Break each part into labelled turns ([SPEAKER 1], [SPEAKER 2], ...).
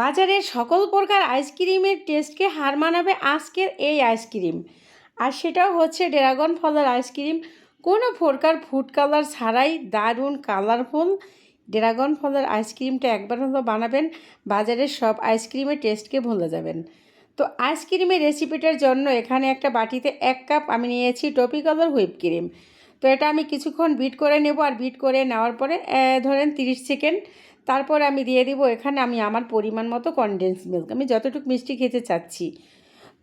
[SPEAKER 1] বাজারের সকল প্রকার আইসক্রিমের টেস্টকে হার মানাবে আজকের এই আইসক্রিম। আর সেটাও হচ্ছে ড্রাগন ফলের আইসক্রিম। কোনো প্রকার ফুড কালার ছাড়াই দারুণ কালারফুল ড্রাগন ফলের আইসক্রিমটা একবার হলো বানাবেন, বাজারের সব আইসক্রিমের টেস্টকে ভুলে যাবেন। তো আইসক্রিমের রেসিপিটার জন্য এখানে একটা বাটিতে এক কাপ আমি নিয়েছি টপি কালার হুইপ ক্রিম। তো এটা আমি কিছুক্ষণ বিট করে নেব আর বিট করে নেওয়ার পরে ধরেন তিরিশ সেকেন্ড তারপর আমি দিয়ে দিব এখানে আমি আমার পরিমাণ মতো কনডেন্স মিল্ক আমি যতটুকু মিষ্টি খেতে চাচ্ছি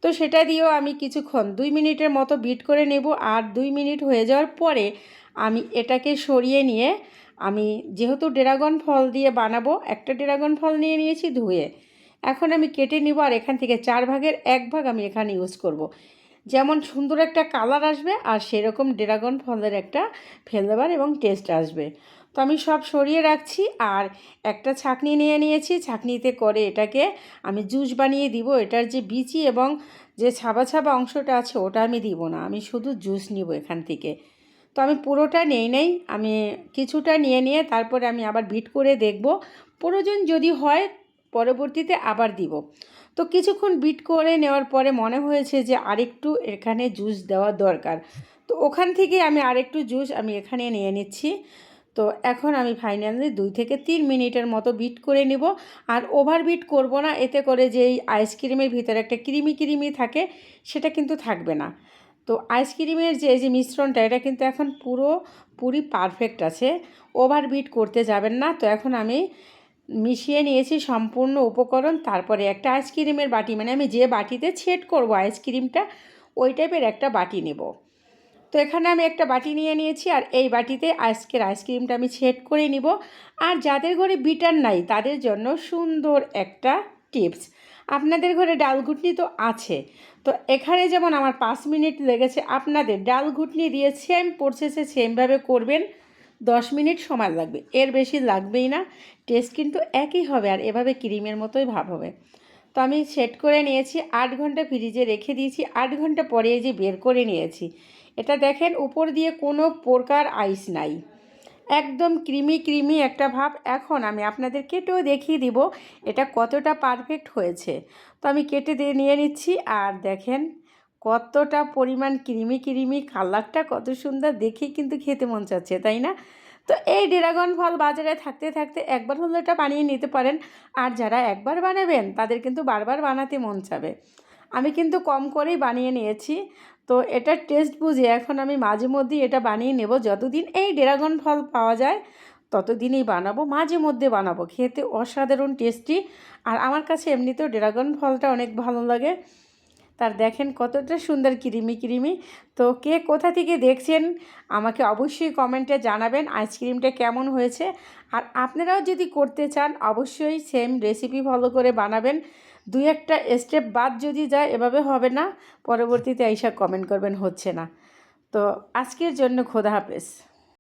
[SPEAKER 1] তো সেটা দিয়েও আমি কিছুক্ষণ, দুই মিনিটের মতো বিট করে নেব আর দুই মিনিট হয়ে যাওয়ার পরে আমি এটাকে সরিয়ে নিয়ে আমি যেহেতু ড্রাগন ফল দিয়ে বানাবো, একটা ড্রাগন ফল নিয়ে নিয়েছি ধুয়ে, এখন আমি কেটে নিব আর এখান থেকে চার ভাগের এক ভাগ আমি এখানে ইউজ করব। যেমন সুন্দর একটা কালার আসবে আর সেরকম ড্রাগন ফলের একটা ফ্লেভার এবং টেস্ট আসবে। তো আমি সব সরিয়ে রাখছি আর একটা ছাকনি নিয়ে নিয়েছি। ছাকনিতে করে এটাকে আমি জুস বানিয়ে দিব। এটার যে বিচি এবং যে ছাবা ছাবা অংশটা আছে, ওটা আমি দিব না। আমি শুধু জুস নিব এখান থেকে। তো আমি পুরোটা নেই নেই, আমি কিছুটা নিয়ে নিয়ে তারপরে আমি আবার বিট করে দেখব। প্রয়োজন যদি হয়, পরবর্তীতে আবার দিব। তো কিছুক্ষণ বিট করে নেওয়ার পরে মনে হয়েছে যে আরেকটু এখানে জুস দেওয়া দরকার। তো ওখান থেকে আমি আরেকটু জুস আমি এখানে নিয়ে নিচ্ছি। তো এখন আমি ফাইনালি দুই থেকে তিন মিনিটের মতো বিট করে নিব। আর ওভার বিট করব না, এতে করে যে এই আইসক্রিমের ভিতরে একটা ক্রিমি ক্রিমি থাকে, সেটা কিন্তু থাকবে না। তো আইসক্রিমের যে যে মিশ্রণটা, এটা কিন্তু এখন পুরো, পুরি পারফেক্ট আছে। ওভার বিট করতে যাবেন না। তো এখন আমি মিশিয়ে নিয়েছি সম্পূর্ণ উপকরণ, তারপরে একটা আইসক্রিমের বাটি মানে আমি যে বাটিতে ছেট করব আইসক্রিমটা ওই টাইপের একটা বাটি নেব। তো এখানে আমি একটা বাটি নিয়ে নিয়েছি, আর এই বাটিতে আজকের আইসক্রিমটা আমি ছেট করে নিব। আর যাদের ঘরে বিটার নাই, তাদের জন্য সুন্দর একটা টিপস আপনাদের ঘরে ডাল ঘুটনি তো আছে, তো এখানে যেমন আমার পাঁচ মিনিট লেগেছে, আপনাদের ডাল ঘুটনি দিয়ে সেম প্রসেসে সেমভাবে করবেন। দশ মিনিট সময় লাগবে। এর বেশি লাগবেই না। টেস্ট কিন্তু একই হবে আর এভাবে ক্রিমের মতোই ভাব হবে। তো আমি সেট করে নিয়েছি, আট ঘণ্টা ফ্রিজে রেখে দিয়েছি, আট ঘণ্টা পরে যে বের করে নিয়েছি। এটা দেখেন, উপর দিয়ে কোনো প্রকার আইস নাই। একদম ক্রিমি ক্রিমি একটা ভাব। এখন আমি আপনাদের কেটেও দেখিয়ে দিব এটা কতটা পারফেক্ট হয়েছে। তো আমি কেটে দিয়ে নিয়ে নিচ্ছি আর দেখেন কতটা পরিমাণ ক্রিমি ক্রিমি কালারটা কত সুন্দর দেখেই কিন্তু খেতে মন চাচ্ছে, তাই না? তো এই ড্রাগন ফল বাজারে থাকতে থাকতে একবার হলে এটা বানিয়ে নিতে পারেন। আর যারা একবার বানাবেন, তাদের কিন্তু বারবার বানাতে মন চাবে। আমি কিন্তু কম করেই বানিয়ে নিয়েছি। তো এটার টেস্ট বুঝে এখন আমি মাঝে মধ্যেই এটা বানিয়ে নেব। যতদিন এই ড্রাগন ফল পাওয়া যায়, ততদিনই বানাবো, মাঝে মধ্যে বানাবো। খেতে অসাধারণ টেস্টি। আর আমার কাছে এমনিতেও ড্রাগন ফলটা অনেক ভালো লাগে। তার দেখেন কতটা সুন্দর কিরিমি কিরিমি। তো কে কোথা থেকে দেখছেন, আমাকে অবশ্যই কমেন্টে জানাবেন আইসক্রিমটা কেমন হয়েছে। আর আপনারাও যদি করতে চান, অবশ্যই সেম রেসিপি ফলো করে বানাবেন। দুই একটা স্টেপ বাদ যদি যায়, এভাবে হবে না। পরবর্তীতে এইসব কমেন্ট করবেন, হচ্ছে না। তো আজকের জন্য খোদা হাফেজ।